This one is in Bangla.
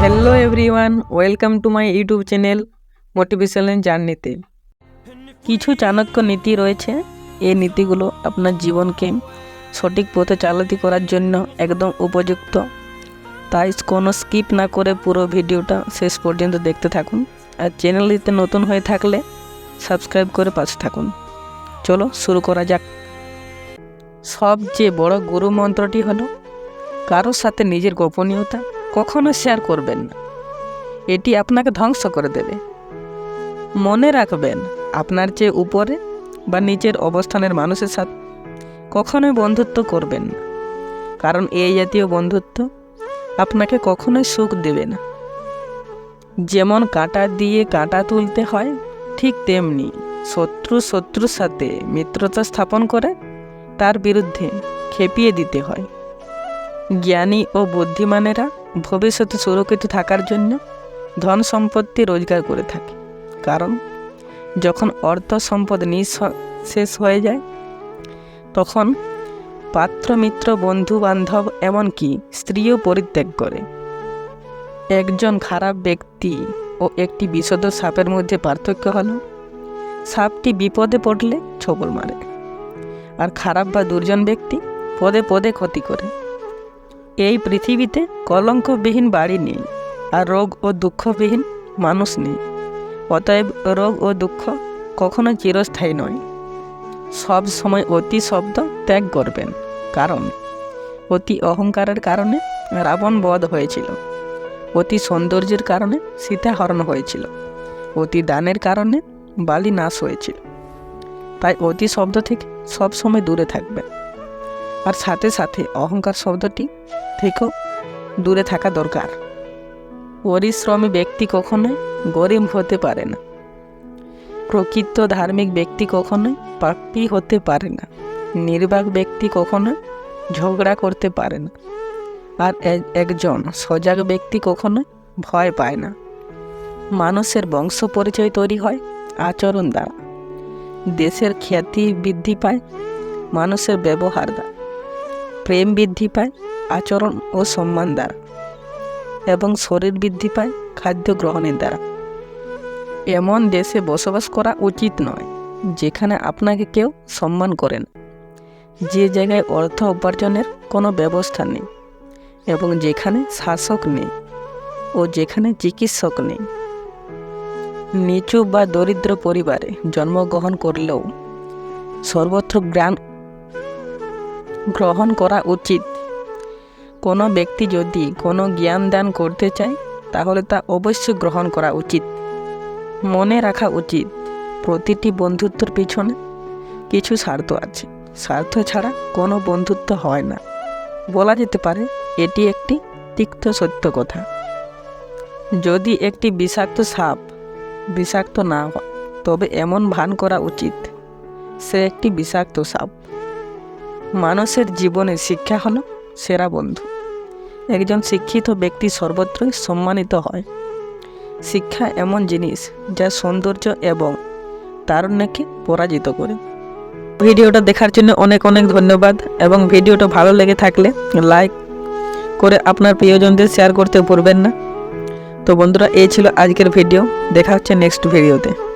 Everyone welcome to my YouTube channel motivational জার্নিতে কিছু চাণক্য নীতি রয়েছে। এই নীতিগুলো আপনার জীবনকে সঠিক পথে চালাতি করার জন্য একদম উপযুক্ত। তাই কোনো স্কিপ না করে পুরো ভিডিওটা শেষ পর্যন্ত দেখতে থাকুন। আর চ্যানেলটিতে নতুন হয়ে থাকলে সাবস্ক্রাইব করে পাশে থাকুন। চলো শুরু করা যাক। সবচেয়ে বড় গুরু মন্ত্রটি হলো কারোর সাথে নিজের গোপনীয়তা কখনো শেয়ার করবেন না। এটি আপনাকে ধ্বংস করে দেবে। মনে রাখবেন, আপনার চেয়ে উপরে বা নিচের অবস্থানের মানুষের সাথে কখনোই বন্ধুত্ব করবেন না। কারণ এই জাতীয় বন্ধুত্ব আপনাকে কখনোই সুখ দেবে না। যেমন কাঁটা দিয়ে কাঁটা তুলতে হয়, ঠিক তেমনি শত্রু শত্রুর সাথে মিত্রতা স্থাপন করে, তার বিরুদ্ধে খেপিয়ে দিতে হয়। জ্ঞানী ও বুদ্ধিমানেরা ভবিষ্যতে সুরক্ষিত থাকার জন্য ধন সম্পত্তি রোজগার করে থাকে। কারণ যখন অর্থ সম্পদ নিঃস- শেষ হয়ে যায়, তখন পাত্র মিত্র বন্ধু বান্ধব এমনকি স্ত্রীও পরিত্যাগ করে। একজন খারাপ ব্যক্তি ও একটি বিশদ সাপের মধ্যে পার্থক্য হলো, সাপটি বিপদে পড়লে ছবল মারে, আর খারাপ বা দুর্জন ব্যক্তি পদে পদে ক্ষতি করে। এই পৃথিবীতে কলঙ্কবিহীন বাড়ি নেই আর রোগ ও দুঃখবিহীন মানুষ নেই। অতএব রোগ ও দুঃখ কখনো চিরস্থায়ী নয়। সব সময় অতি শব্দ ত্যাগ করবেন। কারণ? অতি অহংকারের কারণে রাবণ বধ হয়েছিল। অতি সৌন্দর্যের কারণে সীতা হরণ হয়েছিল। অতি দানের কারণে বালি নাশ হয়েছিল। তাই অতি শব্দ থেকে সব সময় দূরে থাকবেন। আর সাথে সাথে অহংকার শব্দটি থেকেও দূরে থাকা দরকার। পরিশ্রমী ব্যক্তি কখনোই গরিব হতে পারে না। প্রকৃত ধার্মিক ব্যক্তি কখনোই পাপি হতে পারে না। নির্বাক ব্যক্তি কখনো ঝগড়া করতে পারে না। আর একজন সজাগ ব্যক্তি কখনো ভয় পায় না। মানুষের বংশ পরিচয় তৈরি হয় আচরণ দ্বারা। দেশের খ্যাতি বৃদ্ধি পায় মানুষের ব্যবহার দ্বারা। প্রেম বৃদ্ধি পায়, আচরণ ও সম্মান দ্বারা এবং শরীর বৃদ্ধি পায়, খাদ্য গ্রহণের দ্বারা। এমন দেশে বসবাস করা উচিত নয়, যেখানে আপনাকে কেউ সম্মান করেন যে জায়গায় অর্থ উপার্জনের কোনো ব্যবস্থা নেই এবং যেখানে শাসক নেই ও যেখানে চিকিৎসক নেই। নিচু বা দরিদ্র পরিবারে জন্মগ্রহণ করলেও সর্বত্র জ্ঞান গ্রহণ করা উচিত। কোনো ব্যক্তি যদি কোনো জ্ঞান দান করতে চায়, তাহলে তা অবশ্যই গ্রহণ করা উচিত। মনে রাখা উচিত, প্রতিটি বন্ধুত্বর পিছনে কিছু স্বার্থ আছে। স্বার্থ ছাড়া কোনো বন্ধুত্ব হয় না। বলা যেতে পারে, এটি একটি তিক্ত সত্য কথা। যদি একটি বিষাক্ত সাপ বিষাক্ত না হয়, তবে এমন ভান করা উচিত। সে একটি বিষাক্ত সাপ। মানুষের জীবনে শিক্ষা হলো সেরা বন্ধু। একজন শিক্ষিত ব্যক্তি সর্বত্রই সম্মানিত হয়। শিক্ষা এমন জিনিস যা সৌন্দর্য এবং তারুণ্যকে পরাজিত করে। ভিডিওটা দেখার জন্য অনেক অনেক ধন্যবাদ এবং ভিডিওটা ভালো লেগে থাকলে লাইক করে আপনার প্রিয়জনদের শেয়ার করতে ভুলবেন না। তো বন্ধুরা, এই ছিল আজকের ভিডিও। দেখা হচ্ছে নেক্সট ভিডিওতে।